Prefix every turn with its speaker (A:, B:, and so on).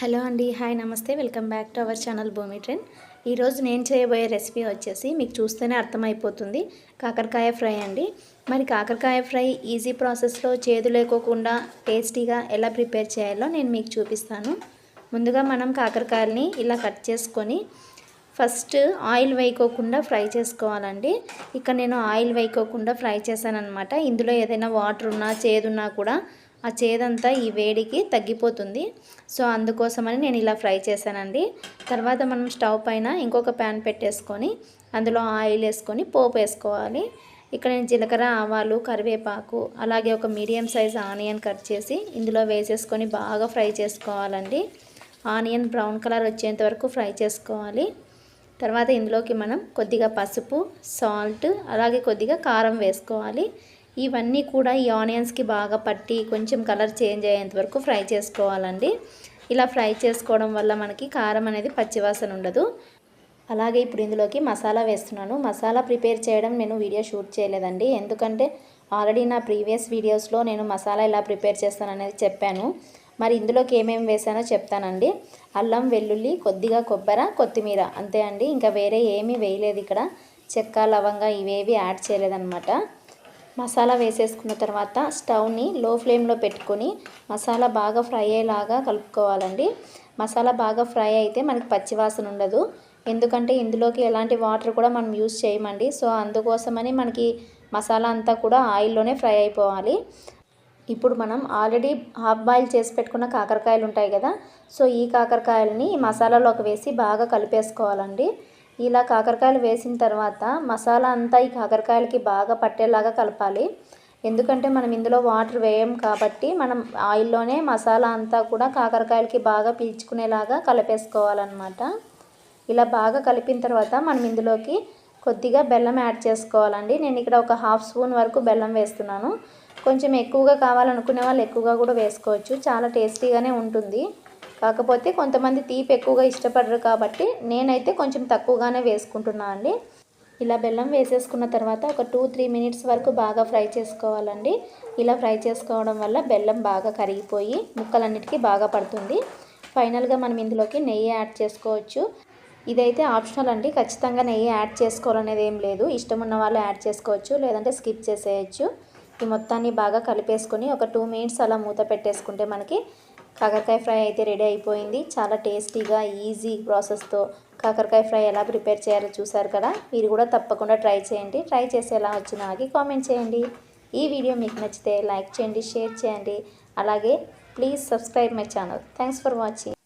A: Hello అండి hi నమస్తే. Welcome back to our channel Bhoomi trend. ఈరోజు నేను చేయబోయే రెసిపీ వచ్చేసి మీకు చూస్తేనే అర్థమైపోతుంది. కాకరకాయ ఫ్రై అండి. మరి కాకరకాయ ఫ్రై ఈజీ ప్రాసెస్లో చేదు లేకోకుండా టేస్టీగా ఎలా ప్రిపేర్ చేయాలో నేను మీకు చూపిస్తాను. ముందుగా మనం కాకరకాయలని ఇలా కట్ చేసుకొని ఫస్ట్ ఆయిల్ వేయకోకుండా ఫ్రై చేసుకోవాలండి. ఇక్కడ నేను ఆయిల్ వేయకోకుండా ఫ్రై చేశాను అనమాట ఇందులో ఏదైనా వాటర్ ఉన్నా చేదున్నా కూడా ఆ చేదంతా ఈ వేడికి తగ్గిపోతుంది. సో అందుకోసమని నేను ఇలా ఫ్రై చేశానండి. తర్వాత మనం స్టవ్ పైన ఇంకొక ప్యాన్ పెట్టేసుకొని అందులో ఆయిల్ వేసుకొని పోపు వేసుకోవాలి. ఇక్కడ నేను జీలకర్ర ఆవాలు కరివేపాకు అలాగే ఒక మీడియం సైజ్ ఆనియన్ కట్ చేసి ఇందులో వేసేసుకొని బాగా ఫ్రై చేసుకోవాలండి. ఆనియన్ బ్రౌన్ కలర్ వచ్చేంత వరకు ఫ్రై చేసుకోవాలి. తర్వాత ఇందులోకి మనం కొద్దిగా పసుపు సాల్ట్ అలాగే కొద్దిగా కారం వేసుకోవాలి. ఇవన్నీ కూడా ఈ ఆనియన్స్కి బాగా పట్టి కొంచెం కలర్ చేంజ్ అయ్యేంత వరకు ఫ్రై చేసుకోవాలండి. ఇలా ఫ్రై చేసుకోవడం వల్ల మనకి కారం అనేది పచ్చివాసన ఉండదు. అలాగే ఇప్పుడు ఇందులోకి మసాలా వేస్తున్నాను. మసాలా ప్రిపేర్ చేయడం నేను వీడియో షూట్ చేయలేదండి. ఎందుకంటే ఆల్రెడీ నా ప్రీవియస్ వీడియోస్లో నేను మసాలా ఎలా ప్రిపేర్ చేస్తాననేది చెప్పాను. మరి ఇందులోకి ఏమేమి వేసానో చెప్తానండి. అల్లం వెల్లుల్లి కొద్దిగా కొబ్బరి కొత్తిమీర అంతే అండి. ఇంకా వేరే ఏమీ వేయలేదు ఇక్కడ. చెక్క లవంగా ఇవేవి యాడ్ చేయలేదన్నమాట. మసాలా వేసేసుకున్న తర్వాత స్టవ్ని లో ఫ్లేమ్లో పెట్టుకొని మసాలా బాగా ఫ్రై అయ్యేలాగా కలుపుకోవాలండి. మసాలా బాగా ఫ్రై అయితే మనకి పచ్చివాసన ఉండదు. ఎందుకంటే ఇందులోకి ఎలాంటి వాటర్ కూడా మనం యూజ్ చేయమండి. సో అందుకోసమని మనకి మసాలా అంతా కూడా ఆయిల్లోనే ఫ్రై అయిపోవాలి. ఇప్పుడు మనం ఆల్రెడీ హాఫ్ బాయిల్ చేసి పెట్టుకున్న కాకరకాయలు ఉంటాయి కదా సో ఈ కాకరకాయలని మసాలాలోకి వేసి బాగా కలిపేసుకోవాలండి. ఇలా కాకరకాయలు వేసిన తర్వాత మసాలా అంతా ఈ కాకరకాయలకి బాగా పట్టేలాగా కలపాలి. ఎందుకంటే మనం ఇందులో వాటర్ వేయం కాబట్టి మనం ఆయిల్లోనే మసాలా అంతా కూడా కాకరకాయలకి బాగా పీల్చుకునేలాగా కలిపేసుకోవాలన్నమాట. ఇలా బాగా కలిపిన తర్వాత మనం ఇందులోకి కొద్దిగా బెల్లం యాడ్ చేసుకోవాలండి. నేను ఇక్కడ ఒక హాఫ్ స్పూన్ వరకు బెల్లం వేస్తున్నాను. కొంచెం ఎక్కువగా కావాలనుకునే వాళ్ళు ఎక్కువగా కూడా వేసుకోవచ్చు. చాలా టేస్టీగానే ఉంటుంది. కాకపోతే కొంతమంది తీపి ఎక్కువగా ఇష్టపడరు కాబట్టి నేనైతే కొంచెం తక్కువగానే వేసుకుంటున్నా అండి. ఇలా బెల్లం వేసేసుకున్న తర్వాత ఒక టూ త్రీ మినిట్స్ వరకు బాగా ఫ్రై చేసుకోవాలండి. ఇలా ఫ్రై చేసుకోవడం వల్ల బెల్లం బాగా కరిగిపోయి ముక్కలన్నిటికీ బాగా పడుతుంది. ఫైనల్గా మనం ఇందులోకి నెయ్యి యాడ్ చేసుకోవచ్చు. ఇదైతే ఆప్షనల్ అండి. ఖచ్చితంగా నెయ్యి యాడ్ చేసుకోవాలనేది ఏం లేదు. ఇష్టం ఉన్న వాళ్ళు యాడ్ చేసుకోవచ్చు లేదంటే స్కిప్ చేసేయచ్చు. ఈ మొత్తాన్ని బాగా కలిపేసుకొని ఒక టూ మినిట్స్ అలా మూత పెట్టేసుకుంటే మనకి కాకరకాయ ఫ్రై అయితే రెడీ అయిపోయింది. చాలా టేస్టీగా ఈజీ ప్రాసెస్తో కాకరకాయ ఫ్రై ఎలా ప్రిపేర్ చేయాలో చూసారు కదా? మీరు కూడా తప్పకుండా ట్రై చేయండి. ట్రై చేసి ఎలా వచ్చినా ఆగి కామెంట్ చేయండి. ఈ వీడియో మీకు నచ్చితే లైక్ చేయండి షేర్ చేయండి. అలాగే please subscribe my channel. Thanks for watching.